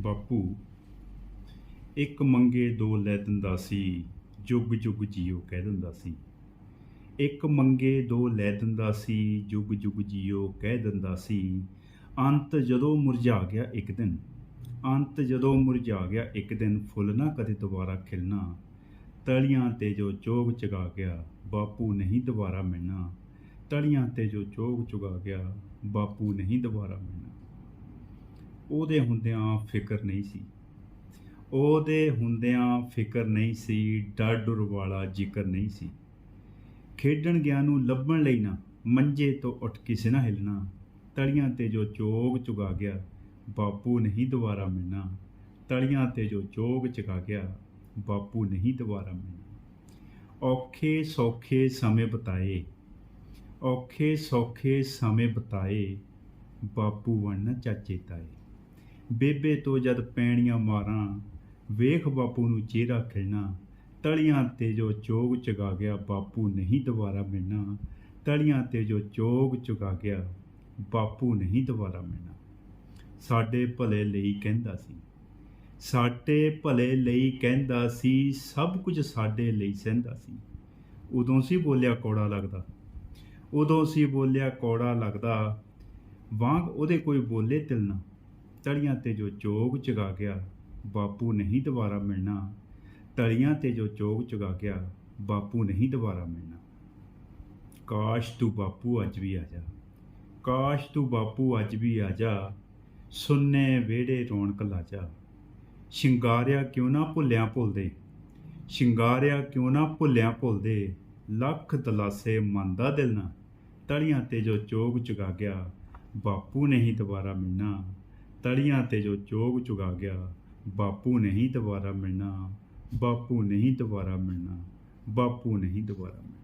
ਬਾਪੂ, ਇੱਕ ਮੰਗੇ ਦੋ ਲੈ ਦਿੰਦਾ ਸੀ, ਜੁਗ ਜੁਗ ਜੀਓ ਕਹਿ ਦਿੰਦਾ ਸੀ। ਇੱਕ ਮੰਗੇ ਦੋ ਲੈ ਦਿੰਦਾ ਸੀ, ਜੁਗ ਜੁਗ ਜੀਓ ਕਹਿ ਦਿੰਦਾ ਸੀ। ਅੰਤ ਜਦੋਂ ਮੁਰਝਾ ਗਿਆ ਇੱਕ ਦਿਨ, ਅੰਤ ਜਦੋਂ ਮੁਰਝਾ ਗਿਆ ਇੱਕ ਦਿਨ, ਫੁੱਲ ਨਾ ਕਦੇ ਦੁਬਾਰਾ ਖਿਲਣਾ। ਤਲੀਆਂ ਤੇ ਜੋ ਚੋਗ ਚਗਾ ਗਿਆ, ਬਾਪੂ ਨਹੀਂ ਦੁਬਾਰਾ ਮਿਲਣਾ। ਤਲੀਆਂ ਤੇ ਜੋ ਚੋਗ ਚੁਗਾ ਗਿਆ, ਬਾਪੂ ਨਹੀਂ ਦੁਬਾਰਾ ਮਿਲਣਾ। ਉਹਦੇ ਹੁੰਦਿਆਂ ਫਿਕਰ ਨਹੀਂ ਸੀ। ਉਹਦੇ ਹੁੰਦਿਆਂ ਫਿਕਰ ਨਹੀਂ ਸੀ ਡਰ ਡੁਰ ਵਾਲਾ ਜ਼ਿਕਰ ਨਹੀਂ ਸੀ। ਖੇਡਣ ਗਿਆ ਨੂੰ ਲੱਭਣ ਲਈ ਨਾ, ਮੰਜੇ ਤੋਂ ਉੱਠ ਕਿਸੇ ਨਾ ਹਿਲਣਾ, ਤਲੀਆਂ ਤੇ ਜੋ ਚੋਗ ਚੁਗਾ ਗਿਆ, ਬਾਪੂ ਨਹੀਂ ਦੁਬਾਰਾ ਮਿਲਣਾ। ਤਲੀਆਂ ਤੇ ਜੋ ਚੋਗ ਚੁਗਾ ਗਿਆ, ਬਾਪੂ ਨਹੀਂ ਦੁਬਾਰਾ ਮਿਲਣਾ। ਔਖੇ ਸੌਖੇ ਸਮੇਂ ਬਤਾਏ, ਔਖੇ ਸੌਖੇ ਸਮੇਂ ਬਤਾਏ, ਬਾਪੂ ਵਣ ਚਾਚੇ ਤਾਏ। ਬੇਬੇ ਤੋਂ ਜਦ ਪੈਣੀਆਂ ਮਾਰਾਂ, ਵੇਖ ਬਾਪੂ ਨੂੰ ਚਿਹਰਾ ਖਿਲਣਾ ਤਲੀਆਂ ਤੇ ਜੋ ਚੋਗ ਚਗਾ ਗਿਆ ਬਾਪੂ ਨਹੀਂ ਦੁਬਾਰਾ ਮਿਲਣਾ, ਤਲੀਆਂ ਤੇ ਜੋ ਚੋਗ ਚੁਗਾ ਗਿਆ ਬਾਪੂ ਨਹੀਂ ਦੁਬਾਰਾ ਮਿਲਣਾ। ਸਾਡੇ ਭਲੇ ਲਈ ਕਹਿੰਦਾ ਸੀ, ਸਾਡੇ ਭਲੇ ਲਈ ਕਹਿੰਦਾ ਸੀ, ਸਭ ਕੁਝ ਸਾਡੇ ਲਈ ਸਹਿੰਦਾ ਸੀ। ਉਦੋਂ ਸੀ ਬੋਲਿਆ ਕੌੜਾ ਲੱਗਦਾ, ਉਦੋਂ ਸੀ ਬੋਲਿਆ ਕੌੜਾ ਲੱਗਦਾ, ਵਾਂਗ ਉਹਦੇ ਕੋਈ ਬੋਲੇ ਤਿਲਣਾ ਤਲੀਆਂ ਤੇ ਜੋ ਚੋਗ ਚਗਾ ਗਿਆ, ਬਾਪੂ ਨਹੀਂ ਦੁਬਾਰਾ ਮਿਲਣਾ। ਤਲੀਆਂ ਤੇ ਜੋ ਚੋਗ ਚਗਾ ਗਿਆ, ਬਾਪੂ ਨਹੀਂ ਦੁਬਾਰਾ ਮਿਲਣਾ। ਕਾਸ਼ ਤੂੰ ਬਾਪੂ ਅੱਜ ਵੀ ਆ ਜਾ। ਕਾਸ਼ ਤੂੰ ਬਾਪੂ ਅੱਜ ਵੀ ਆ ਜਾ। ਸੁੰਨੇ ਵਿਹੜੇ ਰੌਣਕ ਲਾ ਜਾ। ਸ਼ਿੰਗਾਰਿਆ ਕਿਉਂ ਨਾ ਭੁੱਲਿਆ ਭੁੱਲਦੇ? ਸ਼ਿੰਗਾਰਿਆ ਕਿਉਂ ਨਾ ਭੁੱਲਿਆ ਭੁੱਲਦੇ? ਲੱਖ ਦਲਾਸੇ ਮਨ ਦਾ ਦਿਲ ਨਾ। ਤਲੀਆਂ ਤੇ ਜੋ ਚੋਗ ਚੁਗਾ ਗਿਆ, ਬਾਪੂ ਨਹੀਂ ਦੁਬਾਰਾ ਮਿਲਣਾ। ਤਲੀਆਂ ਤੇ ਜੋ ਚੋਗ ਚੁਗਾ ਗਿਆ, ਬਾਪੂ ਨਹੀਂ ਦੁਬਾਰਾ ਮਿਲਣਾ, ਬਾਪੂ ਨਹੀਂ ਦੁਬਾਰਾ ਮਿਲਣਾ, ਬਾਪੂ ਨਹੀਂ ਦੁਬਾਰਾ ਮਿਲਣਾ।